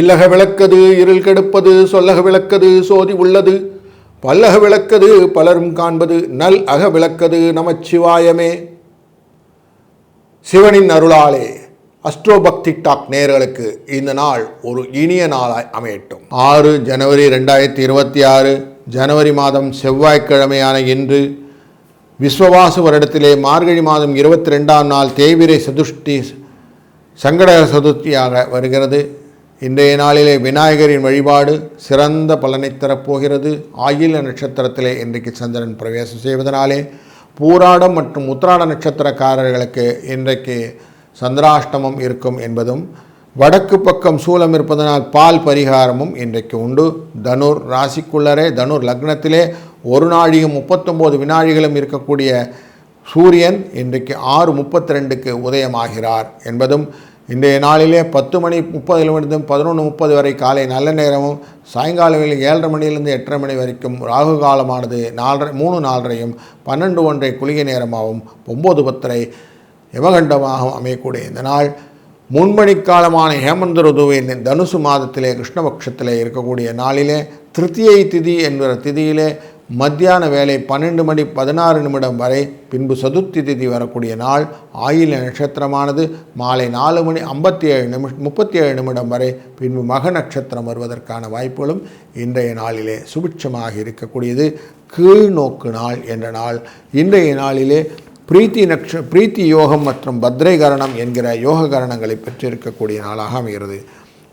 இல்லக விளக்கது இருள் கெடுப்பது சொல்லக விளக்கது சோதி உள்ளது. பல்லக விளக்கது பலரும் காண்பது நல் அக விளக்கது நமச்சிவாயமே. சிவனின் அருளாலே அஸ்ட்ரோபக்தி டாக் நேர்களுக்கு இந்த நாள் ஒரு இனிய நாளாய் அமையட்டும். ஆறு ஜனவரி ரெண்டாயிரத்தி இருபத்தி ஆறு ஜனவரி மாதம் செவ்வாய்க்கிழமையான இன்று விஸ்வவாசு வருடத்திலே மார்கழி மாதம் இருபத்தி ரெண்டாம் நாள் தேவிரை சதுஷ்டி சங்கட சதுர்த்தியாக வருகிறது. இன்றைய நாளிலே விநாயகரின் வழிபாடு சிறந்த பலனை தரப்போகிறது. ஆயில நட்சத்திரத்திலே இன்றைக்கு சந்திரன் பிரவேசம் செய்வதனாலே பூராடம் மற்றும் உத்திராட நட்சத்திரக்காரர்களுக்கு இன்றைக்கு சந்திராஷ்டமம் இருக்கும் என்பதும் வடக்கு பக்கம் சூலம் இருப்பதனால் பால் பரிகாரமும் இன்றைக்கு உண்டு. தனுர் ராசிக்குள்ளரே தனுர் லக்னத்திலே ஒரு நாழியும் முப்பத்தொம்போது வினாழிகளும் இருக்கக்கூடிய சூரியன் இன்றைக்கு ஆறு முப்பத்தி ரெண்டுக்கு உதயமாகிறார் என்பதும் இன்றைய நாளிலே பத்து மணி முப்பதிலிருந்து பதினொன்று முப்பது வரை காலை நல்ல நேரமும் சாயங்காலங்களில் ஏழரை மணியிலிருந்து எட்டரை மணி வரைக்கும் ராகு காலமானது நாலரை மூணு நாலரையும் பன்னெண்டு ஒன்றை குளிகை நேரமாகவும் ஒம்பது பத்தரை யமகண்டமாகவும் அமையக்கூடிய இந்த நாள் முன்மணிக்காலமான ஹேமந்த ருதுவின் தனுசு மாதத்திலே கிருஷ்ணபக்ஷத்திலே இருக்கக்கூடிய நாளிலே திருத்தியை திதி என்கிற திதியிலே மத்தியான வேலை பன்னெண்டு மணி பதினாறு நிமிடம் வரை பின்பு சதுர்த்தி திதி வரக்கூடிய நாள் ஆயில நட்சத்திரமானது மாலை நாலு மணி ஐம்பத்தி ஏழு நிமிஷம் முப்பத்தி ஏழு நிமிடம் வரை பின்பு மக நட்சத்திரம் வருவதற்கான வாய்ப்புகளும் இன்றைய நாளிலே சுபிட்சமாக இருக்கக்கூடியது. கீழ்நோக்கு நாள் என்ற நாள். இன்றைய நாளிலே பிரீத்தி நக்ஷ பிரீத்தி யோகம் மற்றும் பத்ரைகரணம் என்கிற யோக கரணங்களை பெற்றிருக்கக்கூடிய நாளாக அமைகிறது.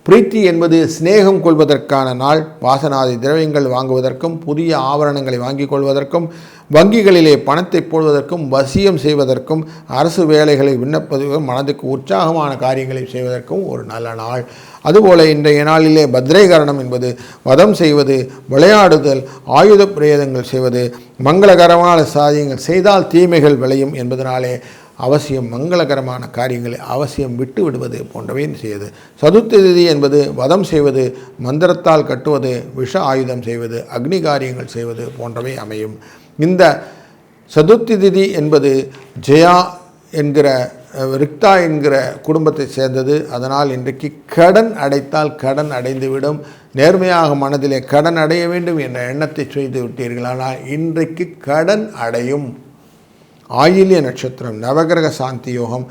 பிரீத்தி என்பது சிநேகம் கொள்வதற்கான நாள். வாசனாதி திரவியங்கள் வாங்குவதற்கும் புதிய ஆவரணங்களை வாங்கிக் கொள்வதற்கும் வங்கிகளிலே பணத்தை போடுவதற்கும் வசியம் செய்வதற்கும் அரசு வேலைகளை விண்ணப்பதற்கும் மனதுக்கு உற்சாகமான காரியங்களை செய்வதற்கும் ஒரு நல்ல நாள். அதுபோல இன்றைய நாளிலே பத்ரைகரணம் என்பது வதம் செய்வது விளையாடுதல் ஆயுத பிரேதங்கள் செய்வது மங்களகரமான சாதியங்கள் செய்தால் தீமைகள் விளையும் என்பதனாலே அவசியம் மங்களகரமான காரியங்களை அவசியம் விட்டு விடுவது போன்றவை செய்வது? சதுர்த்தி திதி என்பது வதம் செய்வது மந்திரத்தால் கட்டுவது விஷ ஆயுதம் செய்வது அக்னி காரியங்கள் செய்வது போன்றவை அமையும். இந்த சதுர்த்தி திதி என்பது ஜெயா என்கிற ரிக்தா என்கிற குடும்பத்தை சேர்ந்தது. அதனால் இன்றைக்கு கடன் அடைத்தால் கடன் அடைந்துவிடும். நேர்மையாக மனதிலே கடன் அடைய வேண்டும் என்ற எண்ணத்தை செய்து விட்டீர்களானால் இன்றைக்கு கடன் அடையும். ஆயில்ய நட்சத்திரம் நவகிரக சாந்தி யோகம்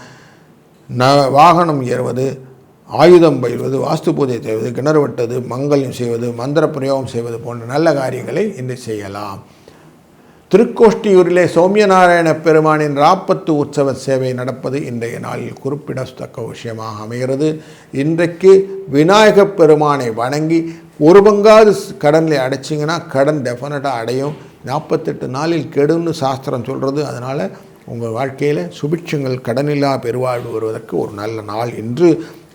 ந வாகனம் ஏறுவது ஆயுதம் பயில்வது வாஸ்து பூஜை செய்வது கிணறு வெட்டது மங்கல்யம் செய்வது மந்திர பிரயோகம் செய்வது போன்ற நல்ல காரியங்களை இன்று செய்யலாம். திருக்கோஷ்டியூரிலே சௌமியநாராயண பெருமானின் ராப்பத்து உற்சவ சேவை நடப்பது இன்றைய நாளில் குறிப்பிடத்தக்க விஷயமாக அமைகிறது. இன்றைக்கு விநாயகப் பெருமானை வணங்கி ஒரு பங்காவது கடனில் அடைச்சிங்கன்னா கடன் டெஃபினட்டாக அடையும். நாற்பத்தெட்டு நாளில் கெடுன்னு சாஸ்திரம் சொல்கிறது அதனால் உங்கள் வாழ்க்கையில் சுபிட்சங்கள் கடனில்லா பெருவாழ்வு வருவதற்கு ஒரு நல்ல நாள் இன்று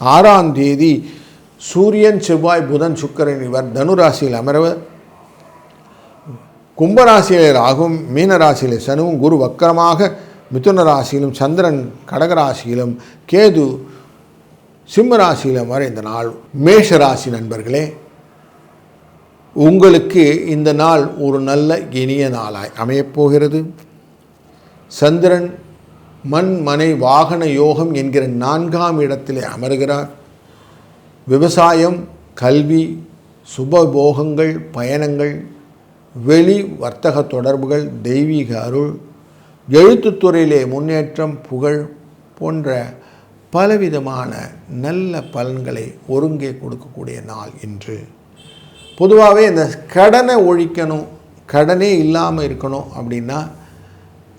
ஆறாம் தேதி சூரியன் செவ்வாய் புதன் சுக்கரன் இவர் தனுராசியில் அமரவ கும்பராசியிலே ராகும் மீனராசியிலே சனுவும் குரு வக்கரமாக மிதுன ராசியிலும் சந்திரன் கடகராசியிலும் கேது சிம்ம ராசியிலும் வர இந்த நாள் மேஷ ராசி நண்பர்களே உங்களுக்கு இந்த நாள் ஒரு நல்ல இனிய நாளாய் அமையப்போகிறது. சந்திரன் மண் மனை வாகன யோகம் என்கிற நான்காம் இடத்திலே அமர்கிறார். விவசாயம் கல்வி சுபபோகங்கள் பயணங்கள் வெளி வர்த்தக தொடர்புகள் தெய்வீக அருள் எழுத்துத்துறையிலே முன்னேற்றம் புகழ் போன்ற பலவிதமான நல்ல பலன்களை ஒருங்கே கொடுக்கக்கூடிய நாள் இன்று. பொதுவாகவே இந்த கடனை ஒழிக்கணும் கடனே இல்லாமல் இருக்கணும் அப்படின்னா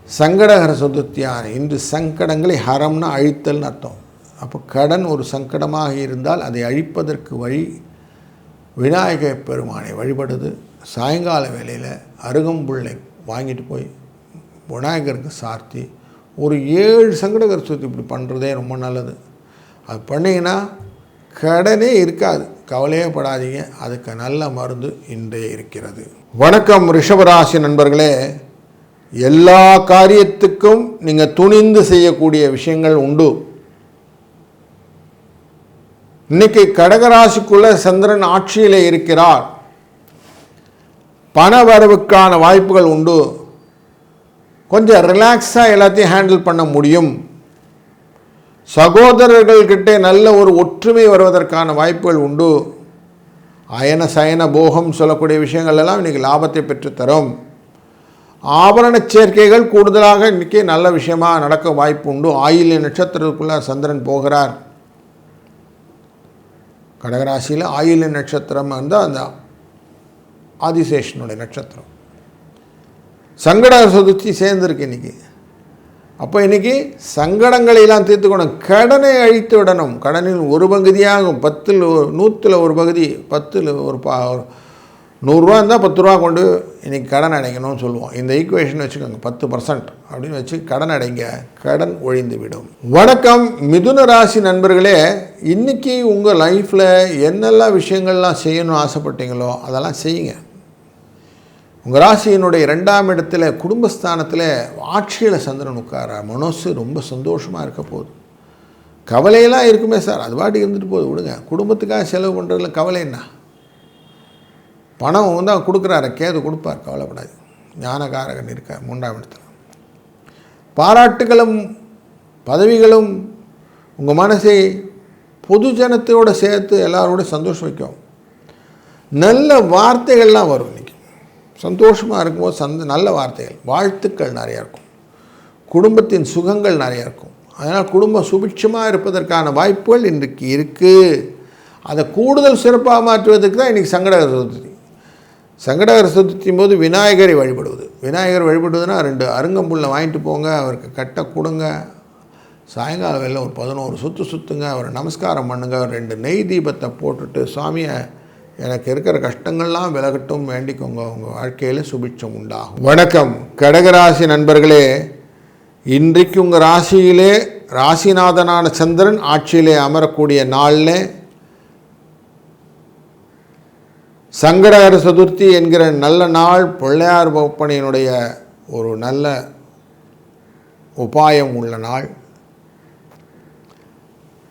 சங்கடகர சதுர்த்தியான இன்று சங்கடங்களை ஹரம்னா அழித்தல்னு அர்த்தம். அப்போ கடன் ஒரு சங்கடமாக இருந்தால் அதை அழிப்பதற்கு வழி விநாயக பெருமானை வழிபடுது. சாயங்கால வேளையில் அருகம்புல்லை வாங்கிட்டு போய் விநாயகருக்கு சார்த்தி ஒரு ஏழு சங்கடகர சதுர்த்தி இப்படி பண்ணுறதே ரொம்ப நல்லது. அது பண்ணிங்கன்னா கடனே இருக்காது. கவலையே படாதீங்க. அதுக்கு நல்ல மருந்து இன்றே இருக்கிறது. வணக்கம் ரிஷபராசி நண்பர்களே. எல்லா காரியத்துக்கும் நீங்கள் துணிந்து செய்யக்கூடிய விஷயங்கள் உண்டு. இன்னைக்கு கடகராசிக்குள்ள சந்திரன் ஆட்சியில் இருக்கிறார். பண வரவுக்கான வாய்ப்புகள் உண்டு. கொஞ்சம் ரிலாக்ஸாக எல்லாத்தையும் ஹேண்டில் பண்ண முடியும். சகோதரர்கள்கிட்டே நல்ல ஒரு ஒற்றுமை வருவதற்கான வாய்ப்புகள் உண்டு. அயன சயன போகம் சொல்லக்கூடிய விஷயங்கள் எல்லாம் இன்றைக்கி லாபத்தை பெற்றுத்தரும். ஆபரண சேர்க்கைகள் கூடுதலாக இன்றைக்கி நல்ல விஷயமாக நடக்க வாய்ப்பு உண்டு. ஆயில்ய நட்சத்திரத்துக்குள்ளே சந்திரன் போகிறார். கடகராசியில் ஆயில்ய நட்சத்திரம் வந்து அந்த ஆதிசேஷனுடைய நட்சத்திரம். சங்கட சதுர்த்தி சேர்ந்துருக்கு இன்றைக்கி அப்போ இன்றைக்கி சங்கடங்களை எல்லாம் தீர்த்துக்கணும் கடனை அழித்து விடணும் கடனில் ஒரு பகுதியாகும் பத்தில் நூற்றில் ஒரு பகுதி பத்தில் ஒரு பா நூறுரூவா இருந்தால் பத்து ரூபா கொண்டு இன்றைக்கி கடன் அடைக்கணும்னு சொல்லுவோம். இந்த ஈக்குவேஷன் வச்சுக்கோங்க பத்து பர்சன்ட் அப்படின்னு வச்சு கடன் அடைங்க கடன் ஒழிந்து விடும். வணக்கம் மிதுன ராசி நண்பர்களே இன்றைக்கி உங்கள் லைஃப்பில் என்னெல்லாம் விஷயங்கள்லாம் செய்யணும்னு ஆசைப்பட்டீங்களோ அதெல்லாம் செய்யுங்க. உங்கள் ராசியினுடைய ரெண்டாம் இடத்துல குடும்பஸ்தானத்தில் ஆட்சியில் சந்திரன் உட்கார மனசு ரொம்ப சந்தோஷமாக இருக்க போகுது. கவலையெல்லாம் இருக்குமே சார் அது பாட்டி இருந்துட்டு போகுது. விடுங்க குடும்பத்துக்காக செலவு பண்ணுறதுல கவலை என்ன? பணம் வந்து அவன் கொடுக்குறாரு கேது கொடுப்பார் கவலைப்படாது. ஞானகாரகன் இருக்கார் மூன்றாம் இடத்துல. பாராட்டுகளும் பதவிகளும் உங்கள் மனசை பொது ஜனத்தோடு சேர்த்து எல்லாரோட சந்தோஷம் வைக்கும். நல்ல வார்த்தைகள்லாம் வரும். சந்தோஷமாக இருக்கும்போது சந்த நல்ல வார்த்தைகள். வாழ்த்துக்கள் நிறையா இருக்கும். குடும்பத்தின் சுகங்கள் நிறையா இருக்கும். அதனால் குடும்பம் சுபிட்சமாக இருப்பதற்கான வாய்ப்புகள் இன்றைக்கு இருக்குது அதை கூடுதல் சிறப்பாக மாற்றுவதற்கு தான் இன்றைக்கி சங்கடகர சதுர்த்தி சங்கடகர சதுர்த்தியும் போது விநாயகரை வழிபடுவது. விநாயகர் வழிபடுவதுன்னா ரெண்டு அருங்கம்புல்லை வாங்கிட்டு போங்க அவருக்கு கட்ட கொடுங்க. சாயங்காலம் வெளில ஒரு பதினோரு சுற்று சுற்றுங்க அவரை நமஸ்காரம் பண்ணுங்க ரெண்டு நெய் தீபத்தை போட்டுட்டு சாமியை எனக்கு இருக்கிற கஷ்டங்கள்லாம் விலகட்டும் வேண்டிக்கோங்க. உங்கள் வாழ்க்கையில் சுபிட்சம் உண்டாகும். வணக்கம். கடகராசி நண்பர்களே இன்றைக்கு உங்கள் ராசியிலே ராசிநாதனான சந்திரன் ஆட்சியிலே அமரக்கூடிய நாளில் சங்கடகர சதுர்த்தி என்கிற நல்ல நாள் பிள்ளையார் ஒப்பனையினுடைய ஒரு நல்ல உபாயம் உள்ள நாள்.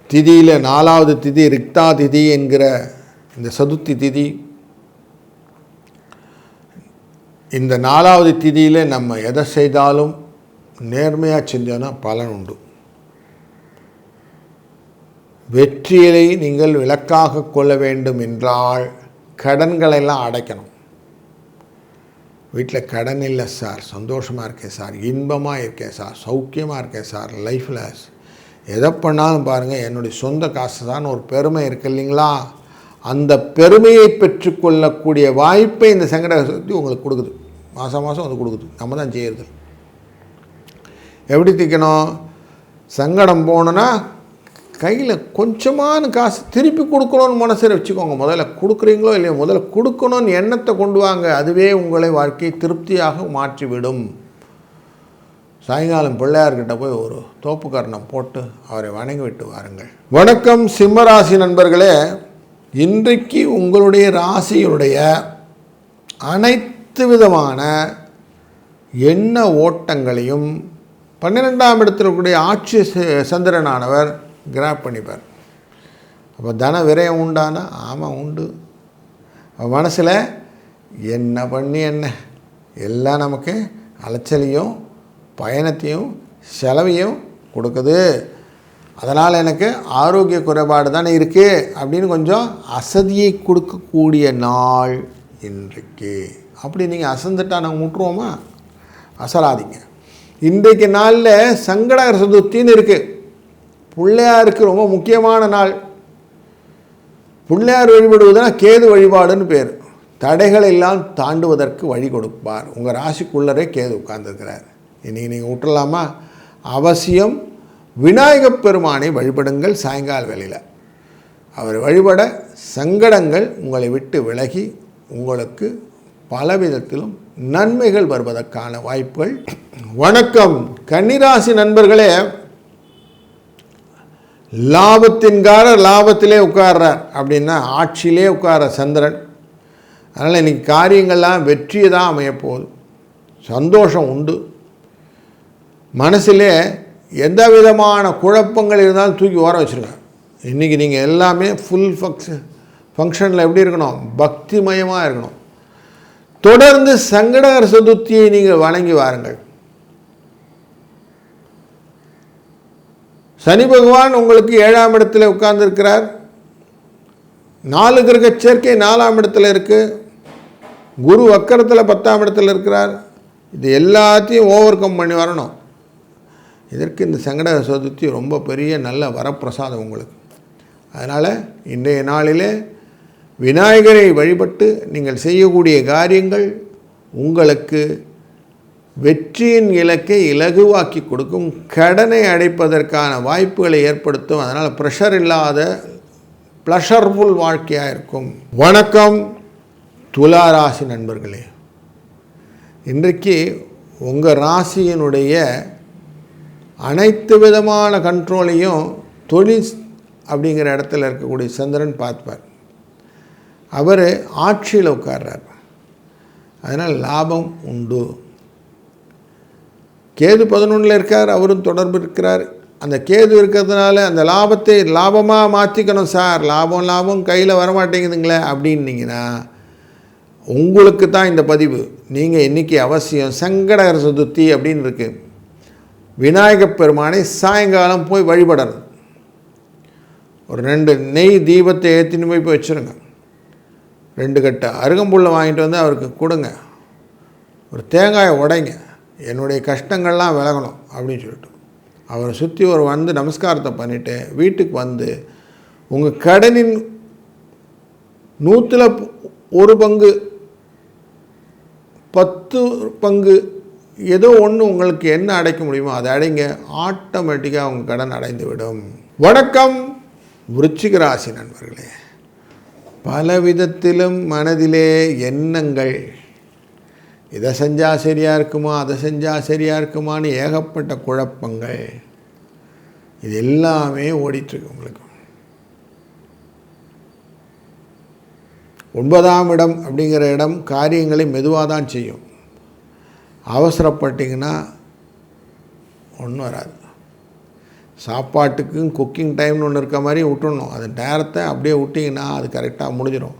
திதியில் நாலாவது திதி ரிக்தா திதி என்கிற இந்த சதுர்த்தி திதி இந்த நாலாவது திதியில் நம்ம எதை செய்தாலும் நேர்மையாக செஞ்சோன்னா பலன் உண்டு. வெற்றியை நீங்கள் விளக்காக கொள்ள வேண்டும் என்றால் கடன்களெல்லாம் அடைக்கணும். வீட்டில் கடன் இல்லை சார் சந்தோஷமாக இருக்கேன் சார் இன்பமாக இருக்கேன் சார் சௌக்கியமாக இருக்கேன் சார் லைஃப்பில் எதை பண்ணாலும் பாருங்கள் என்னுடைய சொந்த காசு தான் ஒரு பெருமை இருக்கு இல்லைங்களா? அந்த பெருமையை பெற்றுக்கொள்ளக்கூடிய வாய்ப்பை இந்த சங்கட சதுர்த்தி உங்களுக்கு கொடுக்குது. மாதம் மாதம் அது கொடுக்குது. நம்ம தான் செய்கிறது எப்படி திக்கணும்? சங்கடம் போனோன்னா கையில் கொஞ்சமான காசு திருப்பி கொடுக்கணும்னு மனசில் வச்சுக்கோங்க. முதல்ல கொடுக்குறீங்களோ இல்லையோ முதல்ல கொடுக்கணும்னு எண்ணத்தை கொண்டு வாங்க. அதுவே உங்களை வாழ்க்கையை திருப்தியாக மாற்றிவிடும். சாயங்காலம் பிள்ளையார்கிட்ட போய் ஒரு தோப்புக்கரணம் போட்டு அவரை வணங்கி விட்டு வாருங்கள். வணக்கம் சிம்மராசி நண்பர்களே. இன்றைக்கு உங்களுடைய ராசியுடைய அனைத்து விதமான எண்ண ஓட்டங்களையும் பன்னிரெண்டாம் இடத்தில் இருக்கக்கூடிய ஆட்சி ச- சந்திரனானவர் கிராப் பண்ணிப்பார். அப்போ தன விரயம் உண்டானா? ஆமாம் உண்டு. மனசில் என்ன பண்ணி என்ன? எல்லாம் நமக்கு அலைச்சலையும் பயணத்தையும் செலவையும் கொடுக்குது. அதனால் எனக்கு ஆரோக்கிய குறைபாடு தானே இருக்குது அப்படின்னு கொஞ்சம் அசதியை கொடுக்கக்கூடிய நாள் இன்றைக்கு. அப்படி நீங்கள் அசந்துட்டா நாங்கள் விட்டுருவோமா அசராதிங்க இன்றைக்கு நாளில் சங்கடகர சதுர்த்தின்னு இருக்குது பிள்ளையாருக்கு ரொம்ப முக்கியமான நாள். பிள்ளையார் வழிபடுவதுனா கேது வழிபாடுன்னு பேர். தடைகள் எல்லாம் தாண்டுவதற்கு வழி கொடுப்பார். உங்கள் ராசிக்குள்ளரே கேது உட்கார்ந்துருக்கிறார். இன்றைக்கி நீங்கள் விட்டுறலாமா அவசியம் விநாயகப் பெருமானை வழிபடுங்கள் சாயங்கால வேளையில். அவர் வழிபட சங்கடங்கள் உங்களை விட்டு விலகி உங்களுக்கு பல விதத்திலும் நன்மைகள் வருவதற்கான வாய்ப்புகள். வணக்கம். கன்னிராசி நண்பர்களே லாபத்தின்காரர் லாபத்திலே உட்கார்றார் அப்படின்னா ஆட்சியிலே உட்கார சந்திரன். அதனால் இன்னைக்கு காரியங்கள்லாம் வெற்றியை தான் அமையப்போகுது. சந்தோஷம் உண்டு. மனசிலே எந்த விதமான குழப்பங்கள் இருந்தாலும் தூக்கி ஓர வச்சுருங்க. இன்றைக்கி நீங்கள் எல்லாமே ஃபுல் ஃபங்க்ஷன் ஃபங்க்ஷனில் எப்படி இருக்கணும்? பக்திமயமாக இருக்கணும். தொடர்ந்து சங்கடகர சதுர்த்தியை நீங்கள் வணங்கி வாருங்கள். சனி பகவான் உங்களுக்கு ஏழாம் இடத்துல உட்கார்ந்துருக்கிறார். நாலு கிரக சேர்க்கை நாலாம் இடத்துல இருக்குது குரு வக்கரத்தில் பத்தாம் இடத்துல இருக்கிறார். இது எல்லாத்தையும் ஓவர் கம் பண்ணி வரணும். இதற்கு இந்த சங்கட சதுர்த்தி ரொம்ப பெரிய நல்ல வரப்பிரசாதம் உங்களுக்கு. அதனால் இன்றைய நாளிலே விநாயகரை வழிபட்டு நீங்கள் செய்யக்கூடிய காரியங்கள் உங்களுக்கு வெற்றியின் இலக்கை இலகுவாக்கி கொடுக்கும் கடனை அடைப்பதற்கான வாய்ப்புகளை ஏற்படுத்தும் அதனால் ப்ரெஷர் இல்லாத ப்ளஷர்ஃபுல் வாழ்க்கையாக இருக்கும். வணக்கம் துலா ராசி நண்பர்களே. இன்றைக்கு உங்கள் ராசியினுடைய அனைத்து விதமான கண்ட்ரோலையும் தொழில் அப்படிங்கிற இடத்துல இருக்கக்கூடிய சந்திரன் பார்ப்பார். அவர் ஆட்சியில் உட்கார்றார். அதனால் லாபம் உண்டு. கேது பதினொன்றில் இருக்கார் அவரும் தொடர்பு இருக்கிறார். அந்த கேது இருக்கிறதுனால அந்த லாபத்தை லாபமாக மாற்றிக்கணும் சார். லாபம் லாபம் கையில் வரமாட்டேங்குதுங்களே அப்படின்னீங்கன்னா உங்களுக்கு தான் இந்த பதிவு. நீங்கள் இன்றைக்கி அவசியம். சங்கடகர சதுர்த்தி அப்படின்னு இருக்குது விநாயகப் பெருமானை சாயங்காலம் போய் வழிபடணும். ஒரு ரெண்டு நெய் தீபத்தை ஏற்றின்னு போய் போய் வச்சுருங்க. ரெண்டு கட்டை அருகம்புல்லை வாங்கிட்டு வந்து அவருக்கு கொடுங்க. ஒரு தேங்காயை உடைங்க. என்னுடைய கஷ்டங்கள்லாம் விலகணும் அப்படின்னு சொல்லிட்டு. அவரை சுற்றி ஒரு வந்து நமஸ்காரத்தை பண்ணிவிட்டு வீட்டுக்கு வந்து உங்கள் கடனின் நூற்றில் ஒரு பங்கு பத்து பங்கு ஏதோ ஒன்று உங்களுக்கு என்ன அடைக்க முடியுமோ அதை அடைங்க. ஆட்டோமேட்டிக்காக உங்கள் கடன் அடைந்து விடும் வணக்கம் விருச்சிக ராசி நண்பர்களே. பல விதத்திலும் மனதிலே எண்ணங்கள். இதை செஞ்சால் சரியாக இருக்குமா அதை செஞ்சால் சரியாக இருக்குமான்னு ஏகப்பட்ட குழப்பங்கள். இது எல்லாமே ஓடிட்டுருக்கு உங்களுக்கு. ஒன்பதாம் இடம் அப்படிங்கிற இடம் காரியங்களை மெதுவாக தான் செய்யும். அவசரப்பட்டிங்கன்னா ஒன்றும் வராது. சாப்பாட்டுக்கும் குக்கிங் டைம்னு ஒன்று இருக்க மாதிரி விட்டுடணும் அது நேரத்தை அப்படியே விட்டிங்கன்னா அது கரெக்டாக முடிஞ்சிடும்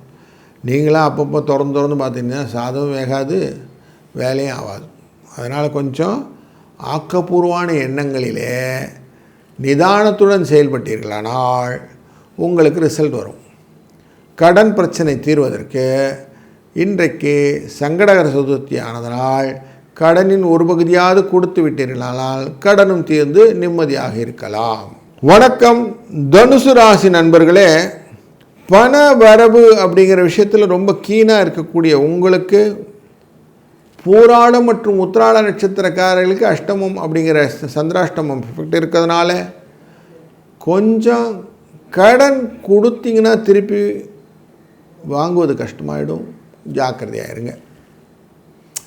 நீங்களாம் அப்பப்போ திறந்து திறந்து பார்த்தீங்கன்னா சாதமும் வேகாது வேலையும் ஆகாது. அதனால் கொஞ்சம் ஆக்கப்பூர்வமான எண்ணங்களிலே நிதானத்துடன் செயல்பட்டீர்களானால் உங்களுக்கு ரிசல்ட் வரும். கடன் பிரச்சனை தீர்வதற்கு இன்றைக்கு சங்கடகர சதுர்த்தி ஆனதனால் கடனின் ஒரு பகுதியாவது கொடுத்து விட்டீர்களானால் கடனும் தீர்ந்து நிம்மதியாக இருக்கலாம். வணக்கம். தனுசு ராசி நண்பர்களே பண வரவு அப்படிங்கிற விஷயத்தில் ரொம்ப கீனாக இருக்கக்கூடிய உங்களுக்கு பூராடம் மற்றும் உத்திராட நட்சத்திரக்காரர்களுக்கு அஷ்டமம் அப்படிங்கிற சந்திராஷ்டமம் எஃபெக்ட் இருக்கிறதுனால கொஞ்சம் கடன் கொடுத்தீங்கன்னா திருப்பி வாங்குவது கஷ்டமாயிடும். ஜாக்கிரதையாக இருங்க.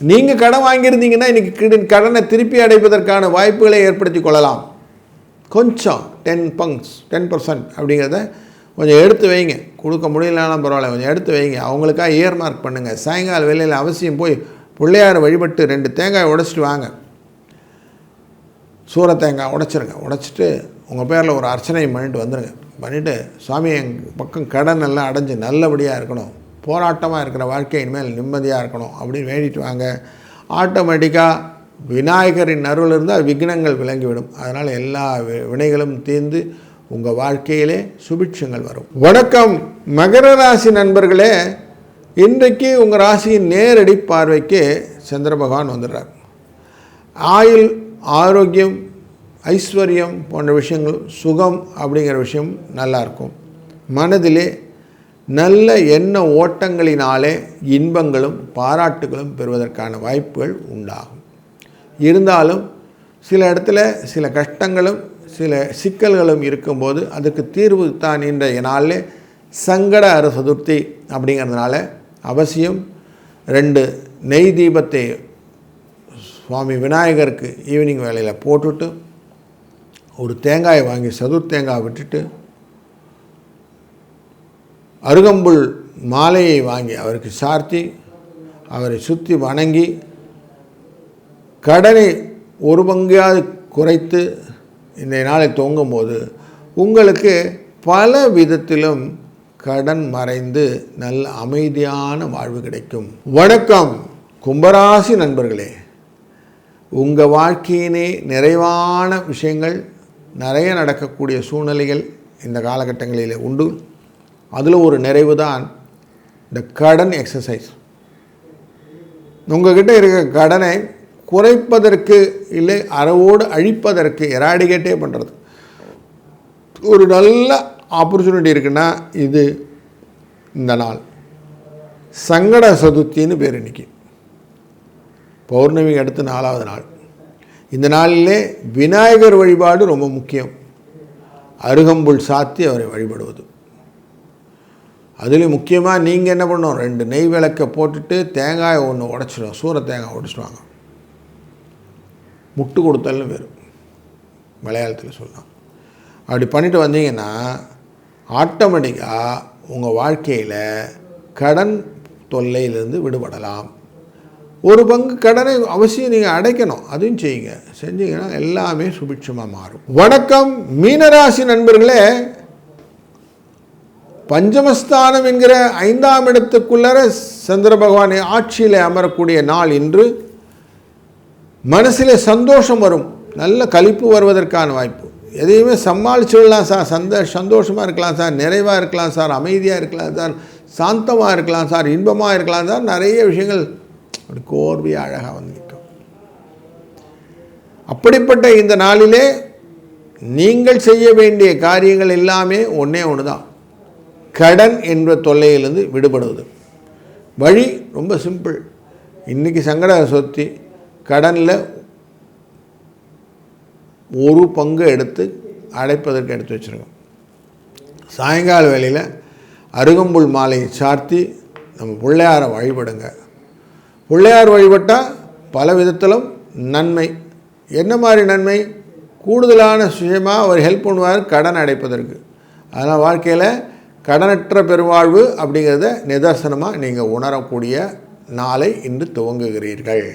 நீங்கள் கடன் வாங்கியிருந்தீங்கன்னா இன்றைக்கி கடனை திருப்பி அடைப்பதற்கான வாய்ப்புகளை ஏற்படுத்தி கொள்ளலாம். கொஞ்சம் டென் பங்க்ஸ் டென் பர்சன்ட் அப்படிங்கிறத கொஞ்சம் எடுத்து வைங்க. கொடுக்க முடியலனாலும் பரவாயில்ல கொஞ்சம் எடுத்து வைங்க. அவங்களுக்காக இயர் மார்க் பண்ணுங்கள் சாயங்கால வேலையில் அவசியம் போய் பிள்ளையார் வழிபட்டு ரெண்டு தேங்காய் உடைச்சிட்டு வாங்க. சூற தேங்காய் உடைச்சிருங்க. உடைச்சிட்டு உங்கள் பேரில் ஒரு அர்ச்சனை பண்ணிட்டு வந்துடுங்க பண்ணிவிட்டு சுவாமி எங்கள் பக்கம் கடன் எல்லாம் அடைஞ்சு நல்லபடியாக இருக்கணும். போராட்டமாக இருக்கிற வாழ்க்கை இனிமேல் நிம்மதியாக இருக்கணும் அப்படின்னு வேண்டிட்டு வாங்க. ஆட்டோமேட்டிக்காக விநாயகரின் அருள் இருந்தால் விக்னங்கள் விளங்கிவிடும். அதனால் எல்லா வி- வினைகளும் தீர்ந்து உங்கள் வாழ்க்கையிலே சுபிட்சங்கள் வரும். வணக்கம். மகர ராசி நண்பர்களே இன்றைக்கு உங்கள் ராசியின் நேரடி பார்வைக்கு சந்திர பகவான் வந்துடுறார். ஆயுள் ஆரோக்கியம் ஐஸ்வர்யம் போன்ற விஷயங்கள் சுகம் அப்படிங்கிற விஷயம் நல்லா இருக்கும். மனதிலே நல்ல எண்ண ஓட்டங்களினாலே இன்பங்களும் பாராட்டுகளும் பெறுவதற்கான வாய்ப்புகள் உண்டாகும். இருந்தாலும் சில இடத்துல சில கஷ்டங்களும் சில சிக்கல்களும் இருக்கும்போது அதுக்கு தீர்வு தான் இன்றைய நாளில் சங்கட அரசதுர்த்தி அப்படிங்கிறதுனால அவசியம் ரெண்டு நெய் தீபத்தை சுவாமி விநாயகருக்கு ஈவினிங் வேலையில் போட்டுட்டு ஒரு தேங்காயை வாங்கி சதுர் தேங்காய் விட்டுட்டு அருகம்புல் மாலையை வாங்கி அவருக்கு சார்த்தி அவரை சுற்றி வணங்கி கடனை ஒரு பங்கையாவது குறைத்து இந்த நாளை துவங்கும்போது உங்களுக்கு பல விதத்திலும் கடன் மறைந்து நல்ல அமைதியான வாழ்வு கிடைக்கும். வணக்கம் கும்பராசி நண்பர்களே. உங்கள் வாழ்க்கையினே நிறைவான விஷயங்கள் நிறைய நடக்கக்கூடிய சூழ்நிலைகள் இந்த காலகட்டங்களில் உண்டு. அதில் ஒரு நிறைவு தான் இந்த கடன் எக்ஸசைஸ் உங்கள்கிட்ட இருக்க கடனை குறைப்பதற்கு இல்லை அறவோடு அழிப்பதற்கு எராடிகேட்டே பண்ணுறது ஒரு நல்ல ஆப்பர்ச்சுனிட்டி இருக்குன்னா இது இந்த நாள். சங்கட சதுர்த்தின்னு பேர் இன்னைக்கு. பௌர்ணமி அடுத்து நாலாவது நாள். இந்த நாளிலே விநாயகர் வழிபாடு ரொம்ப முக்கியம். அருகம்புல் சாத்தி அவரை வழிபடுவது. அதுலேயும் முக்கியமாக நீங்கள் என்ன பண்ணணும்? ரெண்டு நெய் விளக்கை போட்டுட்டு தேங்காயை ஒன்று உடச்சிடும். சூற தேங்காய் உடச்சிடுவாங்க முட்டு கொடுத்தல்னு வரும் மலையாளத்தில் சொல்லலாம். அப்படி பண்ணிட்டு வந்தீங்கன்னா ஆட்டோமேட்டிக்காக உங்கள் வாழ்க்கையில் கடன் தொல்லையிலேருந்து விடுபடலாம். ஒரு பங்கு கடனை அவசியம் நீங்கள் அடைக்கணும். அதையும் செய்யுங்க. செஞ்சீங்கன்னா எல்லாமே சுபிட்சமாக மாறும். வணக்கம். மீனராசி நண்பர்களே பஞ்சமஸ்தானம் என்கிற ஐந்தாம் இடத்துக்குள்ளர சந்திர பகவான் ஆட்சியில் அமரக்கூடிய நாள் இன்று. மனசில் சந்தோஷம் வரும். நல்ல கழிப்பு வருவதற்கான வாய்ப்பு. எதையுமே சமாளிச்சு விடலாம் சார். சந்த சந்தோஷமாக இருக்கலாம் சார். நிறைவாக இருக்கலாம் சார். அமைதியாக இருக்கலாம் சார். சாந்தமாக இருக்கலாம் சார். இன்பமாக இருக்கலாம் சார். நிறைய விஷயங்கள் அப்படி கோர்வையாக அழகாக வந்து நிற்கும் அப்படிப்பட்ட இந்த நாளிலே நீங்கள் செய்ய வேண்டிய காரியங்கள் எல்லாமே ஒன்றே ஒன்று தான் கடன் என்ற தொல்லையிலிருந்து விடுபடுவது. வழி ரொம்ப சிம்பிள் இன்றைக்கி சங்கட சொத்தி கடனில் ஒரு பங்கு எடுத்து அடைப்பதற்கு எடுத்து வச்சுருக்கோம். சாயங்கால வேளையில் அருகம்புல் மாலையை சார்த்தி நம்ம பிள்ளையாரை வழிபடுங்க. பிள்ளையார் வழிபட்டால் பல விதத்திலும் நன்மை. என்ன மாதிரி நன்மை? கூடுதலான விஷயமாக அவர் ஹெல்ப் பண்ணுவார் கடன் அடைப்பதற்கு. அதனால் வாழ்க்கையில் கடனற்ற பெருவாழ்வு அப்படிங்கிறத நிதர்சனமாக நீங்கள் உணரக்கூடிய நாளை இன்று துவங்குகிறீர்கள்.